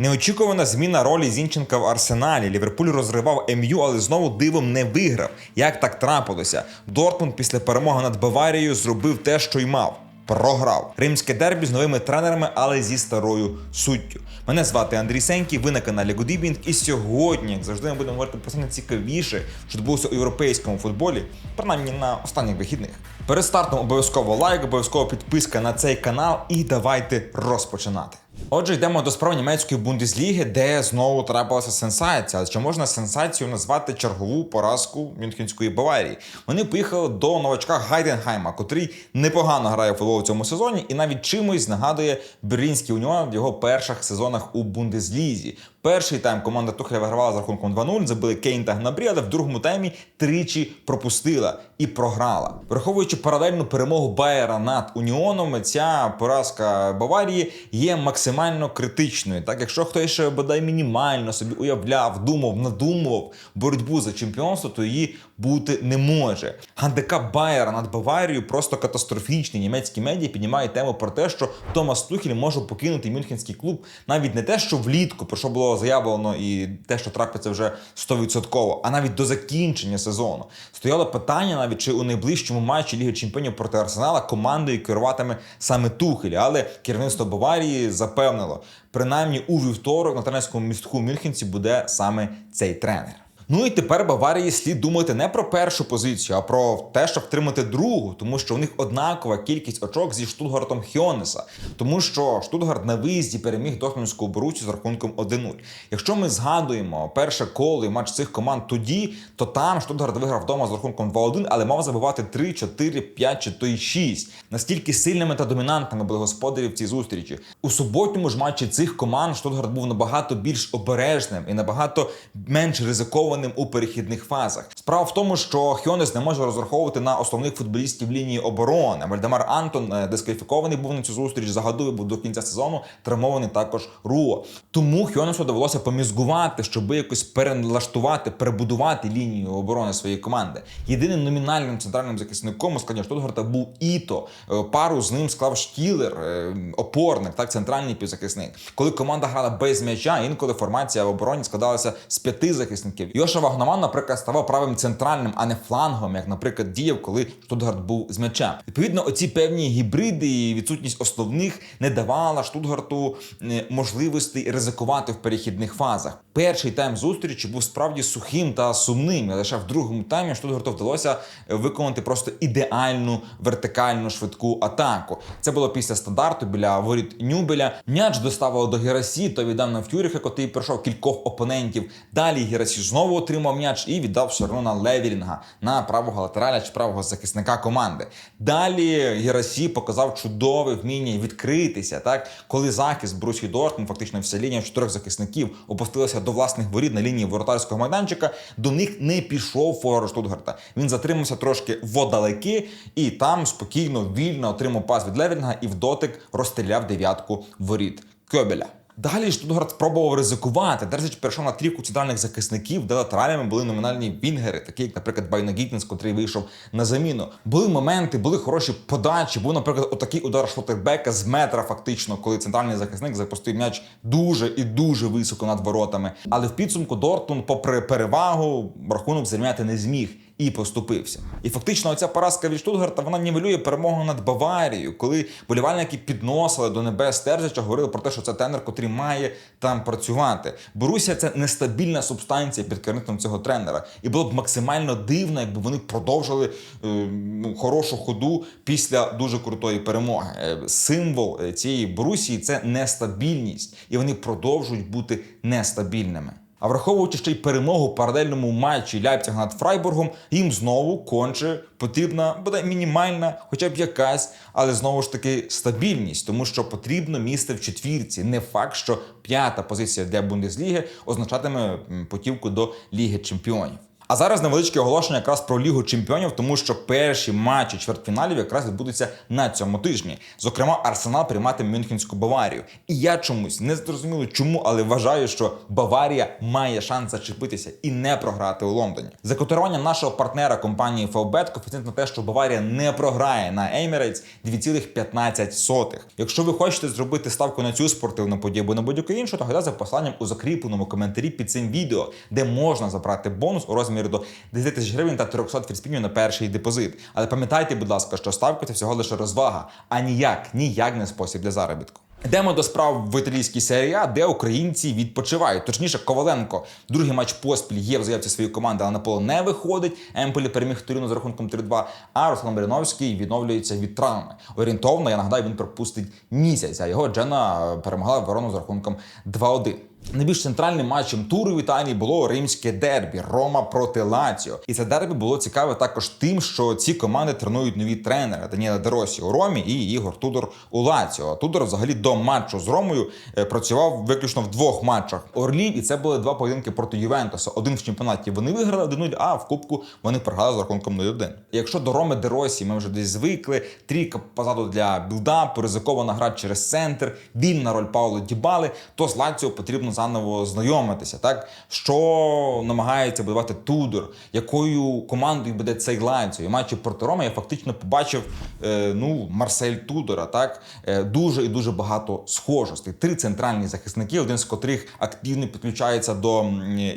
Неочікувана зміна ролі Зінченка в арсеналі. Ліверпуль розривав МЮ, але знову дивом не виграв. Як так трапилося? Дортмунд після перемоги над Баварією зробив те, що й мав. Програв римське дербі з новими тренерами, але зі старою суттю. Мене звати Андрій Сенький, ви на каналі Гудібінг. І сьогодні, як завжди, ми будемо говорити про це найцікавіше, що відбулося у європейському футболі, принаймні на останніх вихідних. Перед стартом обов'язково лайк, обов'язково підписка на цей канал, і давайте розпочинати. Отже, йдемо до справ німецької бундесліги, де знову трапилася сенсація. Чи можна сенсацією назвати чергову поразку Мюнхенської Баварії? Вони поїхали до новачка Гайденхайма, котрий непогано грає в футбол у цьому сезоні, і навіть чимось нагадує Берлінський уніон в його перших сезонах у Бундеслізі. Перший тайм команда Тухеля вигравала за рахунком 2-0, забили Кейн та Гнабрі, але в другому таймі тричі пропустила і програла. Враховуючи паралельну перемогу Байера над Уніоном, ця поразка Баварії є максимально критичною. Так, якщо хтось ще бодай мінімально собі уявляв, думав, надумував боротьбу за чемпіонство, то її бути не може. Гандикап Байера над Баварією просто катастрофічний. Німецькі медіа піднімають тему про те, що Томас Тухель може покинути мюнхенський клуб навіть не те, що влітку, про що було заявлено, і те, що трапиться вже 100%, а навіть до закінчення сезону. Стояло питання навіть чи у найближчому матчі Ліги Чемпіонів проти Арсенала командою керуватиме саме Тухель, але керівництво Баварії запевнило, принаймні у вівторок на тренерському містку Мюнхенці буде саме цей тренер. Ну і тепер Баварії слід думати не про першу позицію, а про те, щоб втримати другу, тому що у них однакова кількість очок зі Штутгартом Хьонеса, тому що Штутгарт на виїзді переміг Дортмундську Борусю з рахунком 1-0. Якщо ми згадуємо перше коло і матч цих команд тоді, то там Штутгарт виграв вдома з рахунком 2-1, але мав забивати 3, 4, 5 чи то й 6. Настільки сильними та домінантними були господарі в цій зустрічі. У суботньому ж матчі цих команд Штутгарт був набагато більш обережним і набагато менш ризикованим у перехідних фазах. Справа в тому, що Хьонес не може розраховувати на основних футболістів лінії оборони. Вальдемар Антон е, дискваліфікований був на цю зустріч, загадує був до кінця сезону, травмований також Руо. Тому Хьонесу довелося помізгувати, щоб якось перелаштувати, перебудувати лінію оборони своєї команди. Єдиним номінальним центральним захисником у складі Штутгарта був Іто. Е, Пару з ним склав Штілер, е, опорник, так центральний півзахисник. Коли команда грала без м'яча, інколи формація в обороні складалася з п'яти захисників. Йоша Вагноман, наприклад, ставав правим центральним, а не флангом, як, наприклад, діяв, коли Штутгарт був з м'ячем. Відповідно, оці певні гібриди і відсутність основних не давала Штутгарту е, можливості ризикувати в перехідних фазах. Перший тайм зустрічі був справді сухим та сумним. Лише в другому таймі Штутгарту вдалося виконати просто ідеальну вертикальну швидку атаку. Це було після стандарту біля воріт Нюбеля. М'яч доставило до Герасі, то віддав на Фюріха, котрий пройшов кількох опонентів. Далі Герасі знову отримав м'яч і віддав все одно на Левірінга на правого латераля чи правого захисника команди. Далі Герасі показав чудове вміння відкритися, так коли захист Брусі Дортмунд, фактично вся лінія чотирьох захисників опустилася до власних воріт на лінії воротарського майданчика. До них не пішов форвард Штутгарта. Він затримався трошки водалеки і там спокійно, вільно отримав пас від Левірінга і в дотик розстріляв дев'ятку воріт Кьобеля. Далі Штутгарт спробував ризикувати. Дерзич перейшов на трівку центральних захисників, де латералями були номінальні вінгери, такі як, наприклад, Байна Гітнес, котрий вийшов на заміну. Були моменти, були хороші подачі. Був, наприклад, отакий удар Шлотербека з метра, фактично, коли центральний захисник запустив м'яч дуже і дуже високо над воротами. Але в підсумку Дортмунд, попри перевагу, рахунок зрівняти не зміг. І поступився. І фактично оця поразка від Штутгарта вона нівелює перемогу над Баварією, коли болівальники підносили до небес Терзича, говорили про те, що це тренер, котрий має там працювати. Борусія це нестабільна субстанція під керівництвом цього тренера. І було б максимально дивно, якби вони продовжили е, ну, хорошу ходу після дуже крутої перемоги. Е, символ е, цієї Борусії це нестабільність, і вони продовжують бути нестабільними. А враховуючи ще й перемогу в паралельному матчі Ляйпціга над Фрайбургом, їм знову конче потрібна буде мінімальна, хоча б якась, але знову ж таки стабільність, тому що потрібно місце в четвірці. Не факт, що п'ята позиція для Бундесліги означатиме потівку до Ліги Чемпіонів. А зараз невеличке оголошення якраз про Лігу Чемпіонів, тому що перші матчі чвертьфіналів якраз відбудуться на цьому тижні. Зокрема, Арсенал прийматиме Мюнхенську Баварію. І я чомусь не зрозуміло чому, але вважаю, що Баварія має шанс зачепитися і не програти у Лондоні. За котируванням нашого партнера компанії Фавбет, коефіцієнт на те, що Баварія не програє на Emirates 2,15. Якщо ви хочете зробити ставку на цю спортивну подію або на будь-яку іншу, то гадайте за посиланням у закріпленому коментарі під цим відео, де можна забрати бонус у розмірі до 10 тисяч гривень та 300 фірспінів на перший депозит. Але пам'ятайте, будь ласка, що ставка це всього лише розвага, а ніяк, ніяк не спосіб для заробітку. Йдемо до справ в італійській серії А, де українці відпочивають. Точніше, Коваленко. Другий матч поспіль є в заявці своєї команди, але на поле не виходить. Емполі переміг Торіно з рахунком 3-2, а Руслан Маріновський відновлюється від травми. Орієнтовно, я нагадаю, він пропустить місяць, а його Джена перемогла Верону з рахунком 2-1. Найбільш центральним матчем туру в Італії було римське дербі Рома проти Лаціо. І це дербі було цікаве також тим, що ці команди тренують нові тренери Даніела Деросі у Ромі і Ігор Тудор у Лаціо. Тудор взагалі до матчу з Ромою е, працював виключно в двох матчах Орлів, і це були два поєдинки проти Ювентуса. Один в чемпіонаті вони виграли 1-0, а в Кубку вони програли з рахунком 0-1. Якщо до Роми Деросі ми вже десь звикли, трійка позаду для білдапу, ризикована гра через центр, вільна роль Пауло Дібали, то з Лаціо потрібно заново знайомитися, так що намагається будувати Тудор, якою командою буде цей Лаціо. І матчі проти Роми я фактично побачив е, ну Марсель Тудора. Так е, дуже і дуже багато схожостей. Три центральні захисники, один з котрих активно підключається до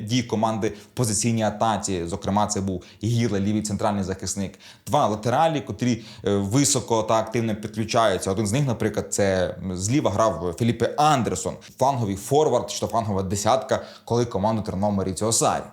дій команди в позиційній атаці. Зокрема, це був Гірле, лівий центральний захисник. Два латералі, котрі е, високо та активно підключаються. Один з них, наприклад, це зліва грав Філіппе Андерсон, фланговий форвард, чи то флангова десятка, коли команду тренував Маріціо Сарі.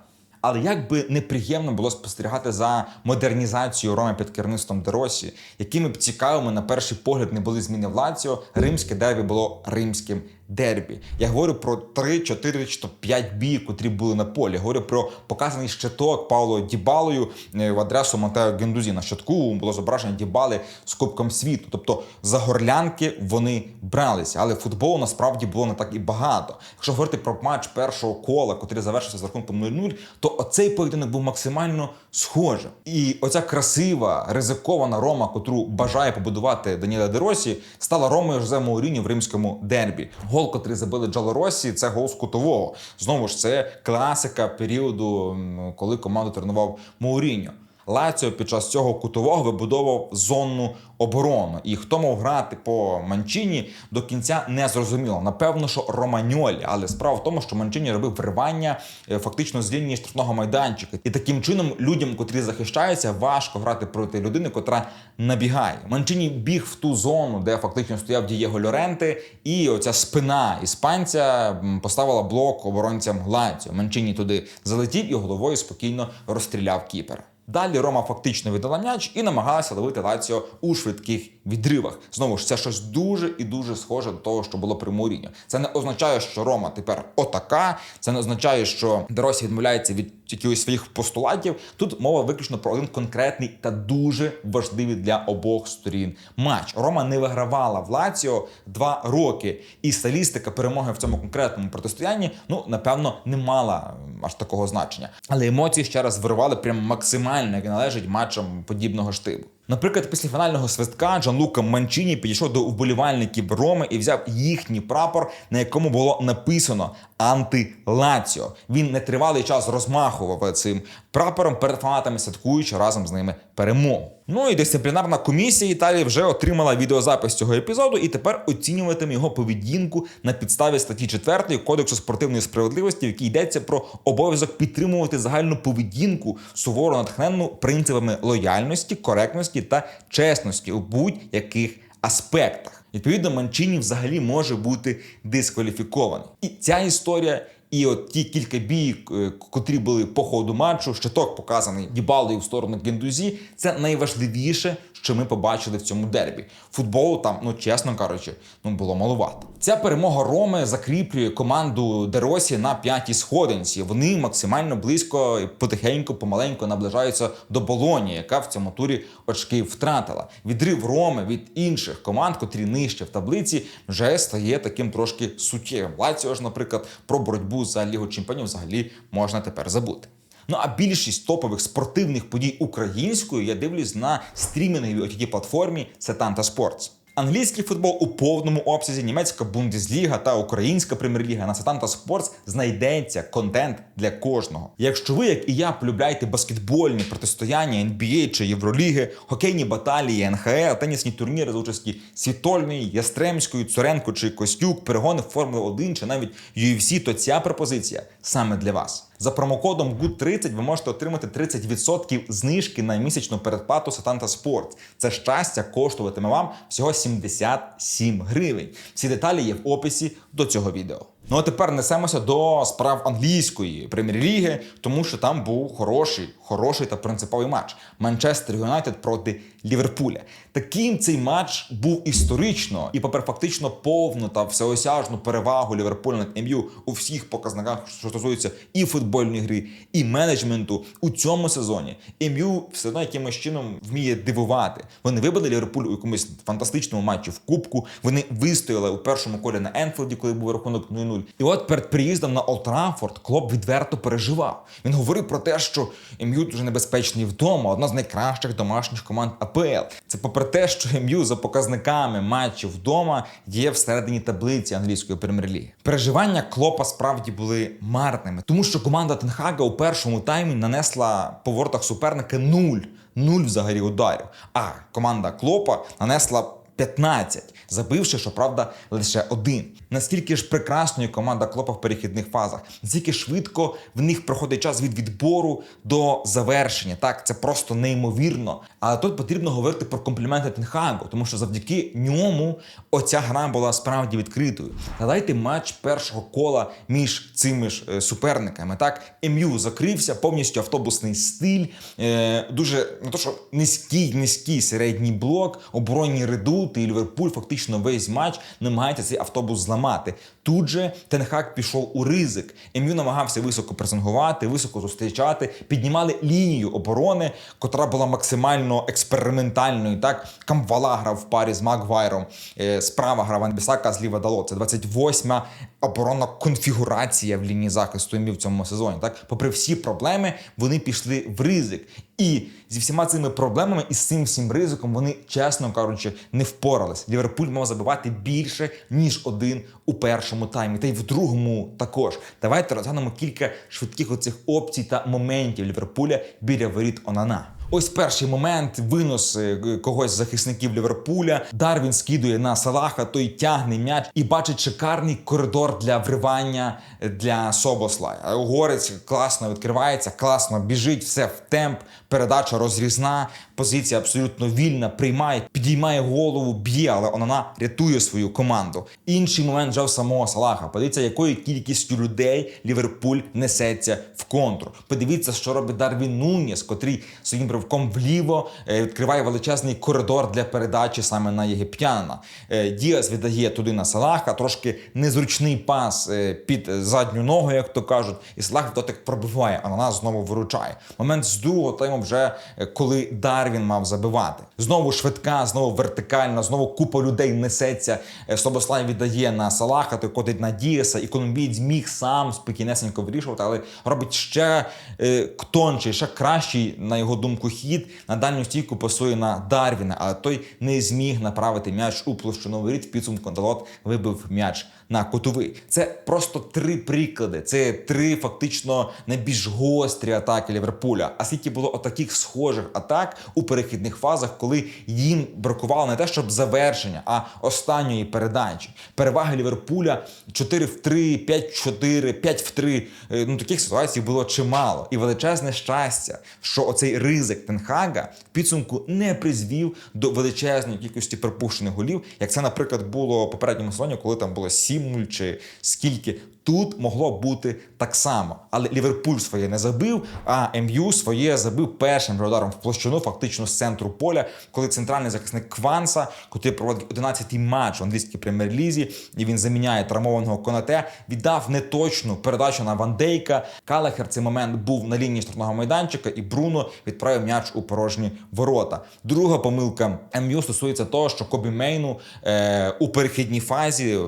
Але як би неприємно було спостерігати за модернізацією Роми під керівництвом Деросі, якими б цікавими на перший погляд не були зміни в Лаціо, римське дербі було римським дербі. Я говорю про 3, 4 чи то 5 бій, котрі були на полі. Я говорю про показаний щиток Пауло Дібалою е, в адресу Матео Гендузі. На щитку було зображення Дібали з Кубком світу. Тобто за горлянки вони бралися, але футболу насправді було не так і багато. Якщо говорити про матч першого кола, котрий завершився з рахунком 0-0, то оцей поєдинок був максимально схожим. І оця красива, ризикована Рома, котру бажає побудувати Даніела Деросі, стала Ромою Жозе Мауріні в римському дербі. Гол, котрий забили Джалоросі, це гол з кутового. Знову ж це класика періоду, коли команду тренував Мауріньо. Лаціо під час цього кутового вибудовував зонну оборону. І хто мав грати по Манчині до кінця не зрозуміло. Напевно, що Романьолі, але справа в тому, що Манчині робив вривання е, фактично з лінії штрафного майданчика. І таким чином людям, котрі захищаються, важко грати проти людини, котра набігає. Манчині біг в ту зону, де фактично стояв Дієго Льоренте, і оця спина іспанця поставила блок оборонцям Лаціо. Манчині туди залетів і головою спокійно розстріляв кіпера. Далі Рома фактично віддала м'яч і намагалася ловити Лаціо у швидких відривах. Знову ж це щось дуже і дуже схоже до того, що було при Муріньо. Це не означає, що Рома тепер отака. Це не означає, що Деросі відмовляється від якихось своїх постулатів. Тут мова виключно про один конкретний та дуже важливий для обох сторін матч. Рома не вигравала в Лаціо два роки, і стилістика перемоги в цьому конкретному протистоянні, ну напевно, не мала аж такого значення. Але емоції ще раз вирували прям максимально, як належить матчам подібного штибу. Наприклад, після фінального свистка Джанлука Манчині підійшов до вболівальників Роми і взяв їхній прапор, на якому було написано «Анти-Лаціо». Він нетривалий час розмахував цим прапором перед фанатами, святкуючи разом з ними перемогу. Ну і дисциплінарна комісія Італії вже отримала відеозапис цього епізоду і тепер оцінюватиме його поведінку на підставі статті 4 Кодексу спортивної справедливості, в якій йдеться про обов'язок підтримувати загальну поведінку суворо натхненну принципами лояльності, коректності та чесності у будь-яких аспектах. Відповідно, Манчині взагалі може бути дискваліфікований. І ця історія. І от ті кілька бій, е, котрі були по ходу матчу, щиток показаний Дібалою в сторону Гендузі, це найважливіше, що ми побачили в цьому дербі. Футболу там, ну чесно кажучи, ну було малувато. Ця перемога Роми закріплює команду Деросі на п'ятій сходинці. Вони максимально близько, потихеньку, помаленьку наближаються до Болоні, яка в цьому турі очки втратила. Відрив Роми від інших команд, котрі нижче в таблиці, вже стає таким трошки суттєвим. Лаціо ж, наприклад, про боротьбу за Лігу Чемпіонів взагалі можна тепер забути. Ну а більшість топових спортивних подій українською я дивлюсь на стрімінговій ott платформі Setanta Sports. Англійський футбол у повному обсязі, німецька бундесліга та українська прем'єр-ліга на Setanta Sports знайдеться контент для кожного. Якщо ви, як і я, полюбляєте баскетбольні протистояння NBA чи Євроліги, хокейні баталії, НХЛ, тенісні турніри за участі Світольної, Ястремської, Цуренко чи Костюк, перегони Формули 1 чи навіть UFC, то ця пропозиція саме для вас. За промокодом GOOD30 ви можете отримати 30% знижки на місячну передплату Сатанта Sports. Це щастя коштуватиме вам всього 77 гривень. Всі деталі є в описі до цього відео. Ну а тепер несемося до справ англійської прем'єр-ліги, тому що там був хороший, хороший та принциповий матч. Манчестер Юнайтед проти Ліверпуля. Таким цей матч був історично і, попри фактично повну та всеосяжну перевагу Ліверпуля над МЮ у всіх показниках, що стосується і футбольної гри, і менеджменту у цьому сезоні. МЮ все одно якимось чином вміє дивувати. Вони вибили Ліверпуль у якомусь фантастичному матчі в Кубку. Вони вистояли у першому колі на Енфілді, коли був рахунок 0-0. І от перед приїздом на Олд Траффорд Клоп відверто переживав. Він говорив про те, що МЮ дуже небезпечний вдома, одна з найкращих домашніх команд АПЛ. Це попри те, що МЮ за показниками матчів вдома є всередині таблиці англійської прем'єр-ліги. Переживання Клопа справді були марними, тому що команда Тенхага у першому таймі нанесла по воротах суперника нуль. Нуль взагалі ударів. А команда Клопа нанесла 15, забивши, щоправда, лише один. Наскільки ж прекрасною команда Клопа в перехідних фазах, наскільки швидко в них проходить час від відбору до завершення. Так, це просто неймовірно. Але тут потрібно говорити про компліменти Тенхагу, тому що завдяки ньому оця гра була справді відкритою. Згадайте матч першого кола між цими ж е, суперниками. Так, МЮ закрився, повністю автобусний стиль, е, дуже не то, що низький, низький середній блок, оборонні редути, і Ліверпуль фактично весь матч намагається цей автобус зламати. Тут же Тенхак пішов у ризик. МЮ намагався високо пресингувати, високо зустрічати, піднімали лінію оборони, котра була максимально експериментальною. Так, Камвала грав в парі з Магвайром, е, справа грав Ван Бісака, зліва дало. Це 28-ма оборонна конфігурація в лінії захисту МЮ в цьому сезоні. Так, попри всі проблеми, вони пішли в ризик. І зі всіма цими проблемами і з цим всім ризиком вони, чесно кажучи, не впорались. Ліверпуль мав забивати більше ніж один у першому таймі, та й в другому також. Давайте розглянемо кілька швидких оцих опцій та моментів Ліверпуля біля воріт Онана. Ось перший момент винос е, когось з захисників Ліверпуля. Дарвін скидує на Салаха, той тягне м'яч і бачить шикарний коридор для вривання для Собослая. Горець класно відкривається, класно біжить, все в темп. Передача розрізна, позиція абсолютно вільна, приймає, підіймає голову, б'є, але Онана рятує свою команду. Інший момент вже в самого Салаха. Подивіться, якою кількістю людей Ліверпуль несеться в контру. Подивіться, що робить Дарвін Нуніс, котрий своїм ривком вліво е, відкриває величезний коридор для передачі саме на єгиптянина. Е, Діас віддає туди на Салаха, трошки незручний пас е, під задню ногу, як то кажуть, і Салах дотик пробиває, а на нас знову виручає. Момент з другого тайму вже коли Дарвін мав забивати. Знову швидка, знову вертикальна, знову купа людей несеться. Слобослав віддає на Салаха, той котить на Діаса, і колумбієць міг сам спокійнесенько вирішувати, але робить ще е, тонший, ще кращий, на його думку, хід. На дальню стійку пасує на Дарвіна, але той не зміг направити м'яч у площину воріт. В підсумку Далот вибив м'яч на котовий. Це просто три приклади. Це три фактично найбільш гострі атаки Ліверпуля. А скільки було отаких схожих атак у перехідних фазах, коли їм бракувало не те, щоб завершення, а останньої передачі. Переваги Ліверпуля 4 в 3, 5 в 4, 5 в 3. Е, Ну таких ситуацій було чимало. І величезне щастя, що оцей ризик Тенхага в підсумку не призвів до величезної кількості пропущених голів, як це, наприклад, було в попередньому сезоні, коли там було 7-0 чи скільки. Тут могло бути так само, але Ліверпуль своє не забив, а МЮ своє забив першим ударом в площину, фактично з центру поля, коли центральний захисник Кванса, який проводить 11-й матч в англійській прем'єр-лізі, і він заміняє травмованого Конате, віддав неточну передачу на Ван Дейка. Калахер цей момент був на лінії штрафного майданчика, і Бруно відправив м'яч у порожні ворота. Друга помилка МЮ стосується того, що Кобі Мейну е, у перехідній фазі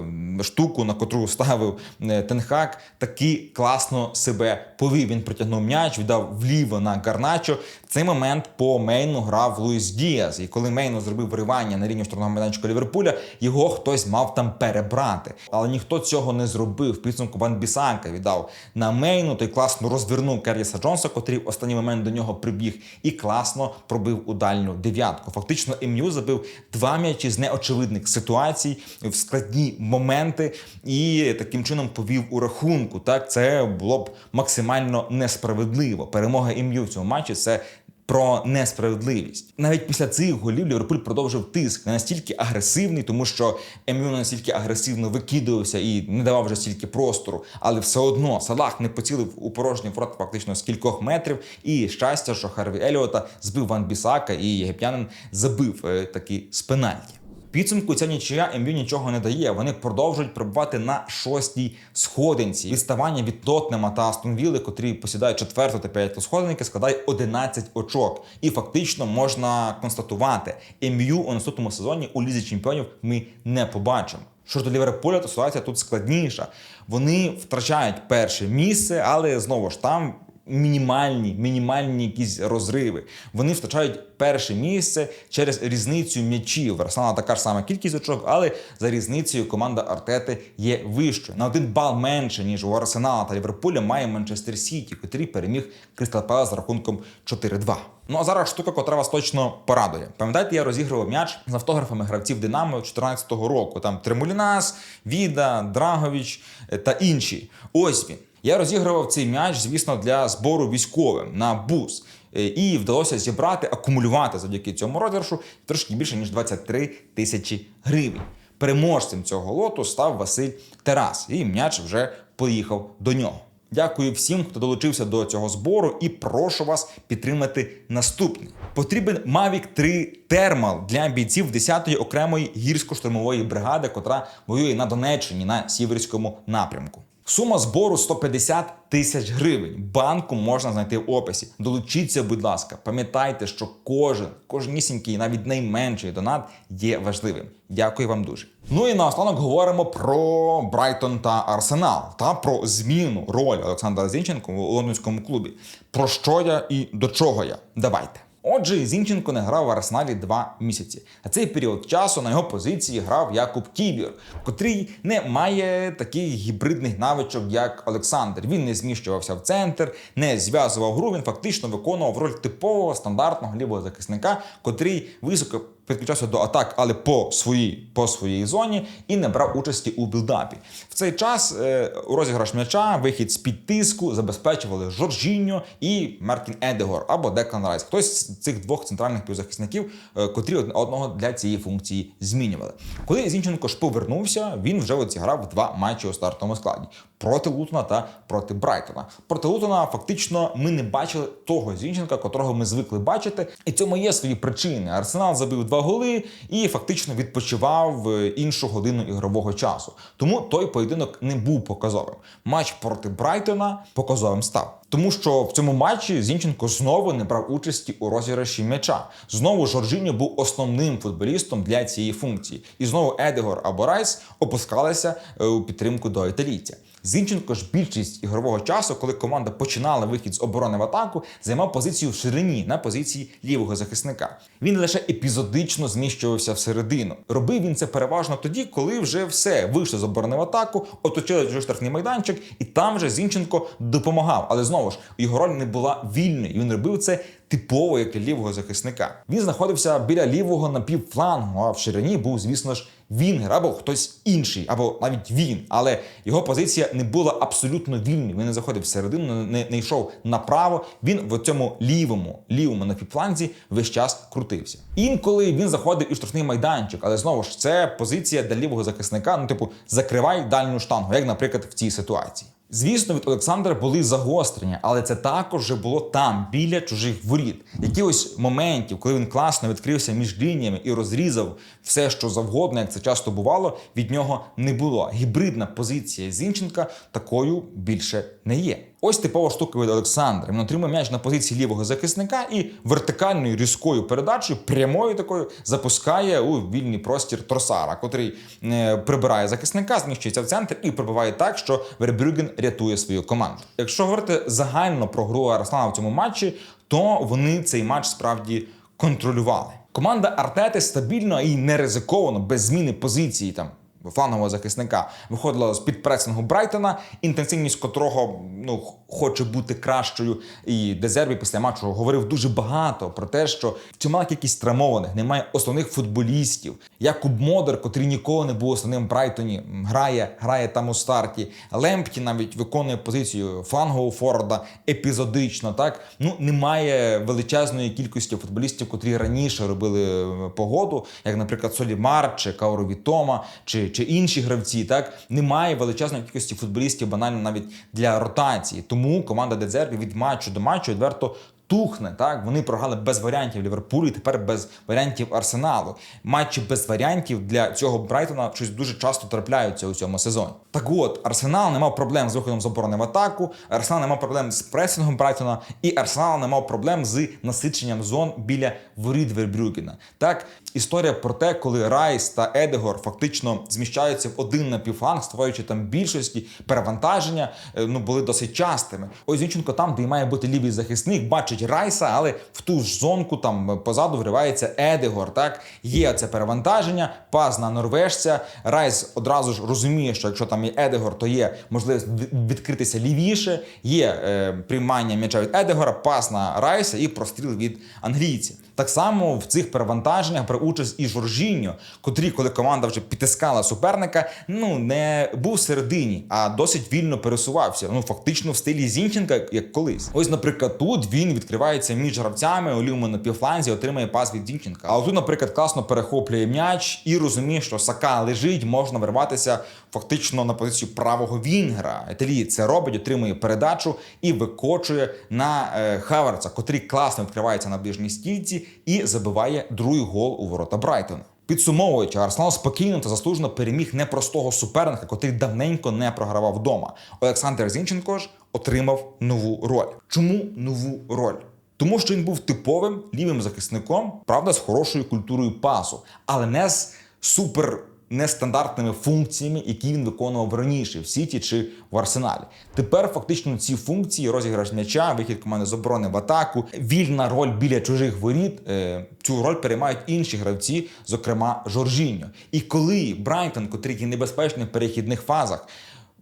штуку, на котру ставив е, Тенхак таки класно себе повів. Він протягнув м'яч, віддав вліво на Гарначо. Цей момент по Мейну грав Луїс Діас. І коли Мейну зробив виривання на рівні штурмового майданчика Ліверпуля, його хтось мав там перебрати. Але ніхто цього не зробив. Підсумку Ван Бісанка віддав на Мейну. Той класно розвернув Керріса Джонса, котрий в останній момент до нього прибіг, і класно пробив у дальню дев'ятку. Фактично, МЮ забив два м'ячі з неочевидних ситуацій в складні моменти і таким чином повів у рахунку. Так, це було б максимально несправедливо. Перемога ім'ю в цьому матчі це. Про несправедливість навіть після цих голів Ліверпуль продовжив тиск не настільки агресивний, тому що МЮ настільки агресивно викидувався і не давав вже стільки простору, але все одно Салах не поцілив у порожній фронт фактично з кількох метрів. І щастя, що Харві Еліота збив Ван Бісака, і єгиптянин забив е, такі з. Підсумку ця нічия МЮ нічого не дає. Вони продовжують перебувати на шостій сходинці. Відставання від Тотнема та Астон Вілли, котрі посідають четверту та п'яту сходинки, складає 11 очок. І фактично можна констатувати, МЮ у наступному сезоні у лізі чемпіонів ми не побачимо. Що ж до Ліверпуля, то ситуація тут складніша. Вони втрачають перше місце, але знову ж там мінімальні, мінімальні якісь розриви. Вони втрачають перше місце через різницю м'ячів. Арсенала така ж сама кількість очок, але за різницею команда Артети є вищою. На один бал менше, ніж у Арсенала та Ліверпуля має Манчестер Сіті, котрий переміг Кристал Пелес з рахунком 4-2. Ну а зараз штука, котра вас точно порадує. Пам'ятаєте, я розігрував м'яч з автографами гравців Динамо 2014 року. Там Тремулінас, Віда, Драгович е, та інші. Ось він. Я розігрував цей м'яч, звісно, для збору військовим на бус. Е, І вдалося зібрати, акумулювати завдяки цьому розіграшу трошки більше ніж 23 тисячі гривень. Переможцем цього лоту став Василь Терас, і м'яч вже поїхав до нього. Дякую всім, хто долучився до цього збору, і прошу вас підтримати наступний. Потрібен Mavic 3 Thermal для бійців 10-ї окремої гірсько-штурмової бригади, котра воює на Донеччині на сіверському напрямку. Сума збору 150 тисяч гривень. Банку можна знайти в описі. Долучіться, будь ласка. Пам'ятайте, що кожен, кожнісінький, навіть найменший донат є важливим. Дякую вам дуже. Ну і наостанок говоримо про Брайтон та Арсенал та про зміну ролі Олександра Зінченко у лондонському клубі. Про що я і до чого я? Давайте. Отже, Зінченко не грав в Арсеналі два місяці. А цей період часу на його позиції грав Якуб Кібір, котрий не має таких гібридних навичок, як Олександр. Він не зміщувався в центр, не зв'язував гру. Він фактично виконував роль типового стандартного лівого захисника, котрий високо підключався до атак, але по своїй по своїй зоні і не брав участі у білдапі. В цей час е, розіграш м'яча, вихід з під тиску забезпечували Жоржіньо і Мартін Едегор або Деклан Райс. Хтось з цих двох центральних півзахисників, е, котрі од- одного для цієї функції змінювали. Коли Зінченко ж повернувся, він вже от зіграв два матчі у стартовому складі проти Лутона та проти Брайтона. Проти Лутона фактично ми не бачили того Зінченка, котрого ми звикли бачити. І цьому є свої причини. Арсенал забив два голи і фактично відпочивав е, іншу годину ігрового часу. Тому той поєдинок не був показовим. Матч проти Брайтона показовим став. Тому що в цьому матчі Зінченко знову не брав участі у розіграші м'яча. Знову Жоржіньо був основним футболістом для цієї функції. І знову Едегор або Райс опускалися е, у підтримку до італійця. Зінченко ж більшість ігрового часу, коли команда починала вихід з оборони в атаку, займав позицію в ширині на позиції лівого захисника. Він лише епізодично зміщувався всередину. Робив він це переважно тоді, коли вже все вийшли з оборони в атаку, оточили вже штрафний майданчик, і там вже Зінченко допомагав. Але знову ж його роль не була вільною. Він робив це типово як лівого захисника. Він знаходився біля лівого напівфлангу, а в ширині був, звісно ж, Вінгер або хтось інший, або навіть він. Але його позиція не була абсолютно вільною. Він не заходив всередину, не, не йшов направо. Він в цьому лівому, лівому напівфланзі весь час крутився. Інколи він заходив і в штрафний майданчик, але знову ж це позиція для лівого захисника. Ну, типу, закривай дальню штангу, як, наприклад, в цій ситуації. Звісно, від Олександра були загострення, але це також вже було там, біля чужих воріт. Якихось моментів, коли він класно відкрився між лініями і розрізав все, що завгодно, як це часто бувало, від нього не було. Гібридна позиція Зінченка такою більше не є. Ось типова штука від Олександра. Він отримує м'яч на позиції лівого захисника і вертикальною різкою передачею, прямою такою запускає у вільний простір Тросара, котрий е, прибирає захисника, зміщується в центр і прибиває так, що Вербрюген рятує свою команду. Якщо говорити загально про гру Арсенала в цьому матчі, то вони цей матч справді контролювали. Команда Артети стабільно і не ризиковано, без зміни позиції там флангового захисника виходила з під пресингу Брайтона, інтенсивність котрого ну хоче бути кращою. І Дезербі після матчу говорив дуже багато про те, що чимала кількість травмованих, немає основних футболістів. Якуб Модер, котрий ніколи не був основним Брайтоні, грає, грає там у старті. Лемпті навіть виконує позицію флангового форварда епізодично. Так ну немає величезної кількості футболістів, котрі раніше робили е, погоду, як, наприклад, Солімар чи Кауру Вітома, чи, чи інші гравці. Так немає величезної кількості футболістів, банально навіть для ротації. Тому команда Дезербі від матчу до матчу відверто. Тухне, так вони програли без варіантів Ліверпулю, і тепер без варіантів Арсеналу. Матчі без варіантів для цього Брайтона щось дуже часто трапляються у цьому сезоні. Так от Арсенал не мав проблем з виходом з оборони в атаку, Арсенал не мав проблем з пресингом Брайтона, і Арсенал не мав проблем з насиченням зон біля воріт Вербрюгена. Так, історія про те, коли Райс та Едегор фактично зміщаються в один напівфланг, створюючи там більшості перевантаження, е, ну були досить частими. Ось Зінченко там, де й має бути лівий захисник, бачить Райса, але в ту ж зонку там позаду вривається Едегор. Так є це перевантаження, пас на норвежця. Райс одразу ж розуміє, що якщо там є Едегор, то є можливість відкритися лівіше. Є е, приймання м'яча від Едегора, пас на Райса і простріл від англійців. Так само в цих перевантаженнях брав участь і Жоржіньо, котрий, коли команда вже підтискала суперника, ну не був всередині, а досить вільно пересувався. Ну фактично в стилі Зінченка, як колись. Ось, наприклад, тут він відкривається між гравцями, у лівому на півфланзі, отримає пас від Зінченка. А тут, наприклад, класно перехоплює м'яч і розуміє, що Сака лежить, можна вирватися фактично на позицію правого вінгера. Етелі це робить, отримує передачу і викочує на е, Хаверца, котрий класно відкривається на ближній стільці і забиває другий гол у ворота Брайтона. Підсумовуючи, Арсенал спокійно та заслужено переміг непростого суперника, котрий давненько не програвав вдома. Олександр Зінченко ж отримав нову роль. Чому нову роль? Тому що він був типовим лівим захисником, правда, з хорошою культурою пасу, але не з супер нестандартними функціями, які він виконував раніше в Сіті чи в Арсеналі. Тепер фактично ці функції розіграш м'яча, вихід команди з оборони в атаку, вільна роль біля чужих воріт. е, Цю роль переймають інші гравці, зокрема Жоржіньо. І коли Брайтон, котрий є небезпечний в перехідних фазах.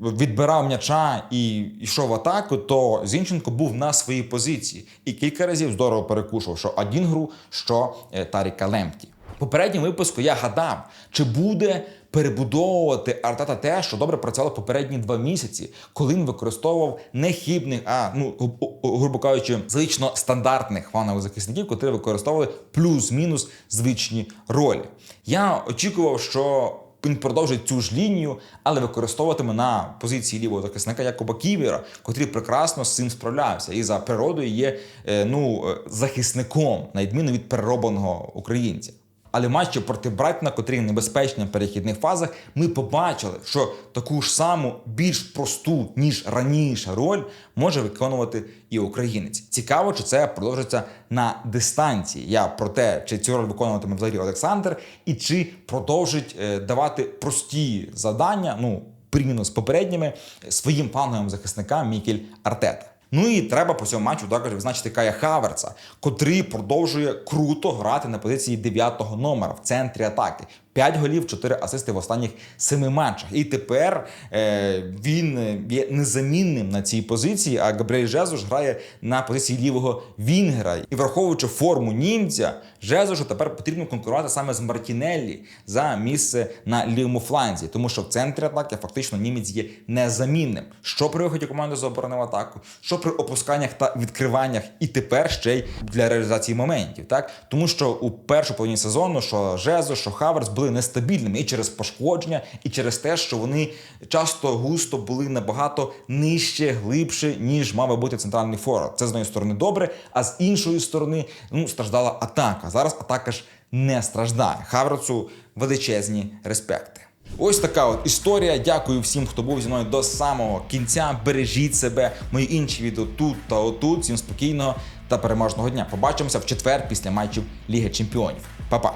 Відбирав м'яча і йшов в атаку, то Зінченко був на своїй позиції і кілька разів здорово перекушував, що один гру, що е, Таріка Лемті. В попередньому випуску я гадав, чи буде перебудовувати Артета те, що добре працювало попередні два місяці, коли він використовував не хібних, а ну грубо кажучи, звично стандартних фанових захисників, котрі використовували плюс-мінус звичні ролі. Я очікував, що. Він продовжить цю ж лінію, але використовуватиме на позиції лівого захисника Якоба Ківера, котрий прекрасно з цим справлявся і за природою є е, ну, е, захисником, на відміну від переробленого українця. Але матчі проти Брайтона, котрий небезпечний в перехідних фазах, ми побачили, що таку ж саму більш просту ніж раніше роль може виконувати і українець. Цікаво, чи це продовжиться на дистанції. Я про те, чи цю роль виконуватиме взагалі Олександр, і чи продовжить е, давати прості завдання, ну порівняно з попередніми своїм фановим захисникам Мікель Артета. Ну і треба по цьому матчу також відзначити Кая Хаверца, котрий продовжує круто грати на позиції дев'ятого номера в центрі атаки. 5 голів, 4 асисти в останніх 7 матчах. І тепер е, він є незамінним на цій позиції. А Габріель Жезуш грає на позиції лівого Вінгера. І враховуючи форму німця, Жезушу тепер потрібно конкурувати саме з Мартінеллі за місце на лівому фланзі, тому що в центрі атаки фактично німець є незамінним. Що при виході команди з оборони атаку, що при опусканнях та відкриваннях, і тепер ще й для реалізації моментів. Так тому що у першу половині сезону, що Жезу, що Хаверс були нестабільними і через пошкодження, і через те, що вони часто густо були набагато нижче, глибше, ніж мав би бути центральний форвард. Це з однієї сторони добре, а з іншої сторони ну страждала атака. Зараз атака ж не страждає. Хаверцу величезні респекти. Ось така от історія. Дякую всім, хто був зі мною до самого кінця. Бережіть себе. Мої інші відео тут та отут. Всім спокійного та переможного дня. Побачимося в четвер після матчів Ліги Чемпіонів. Па-па!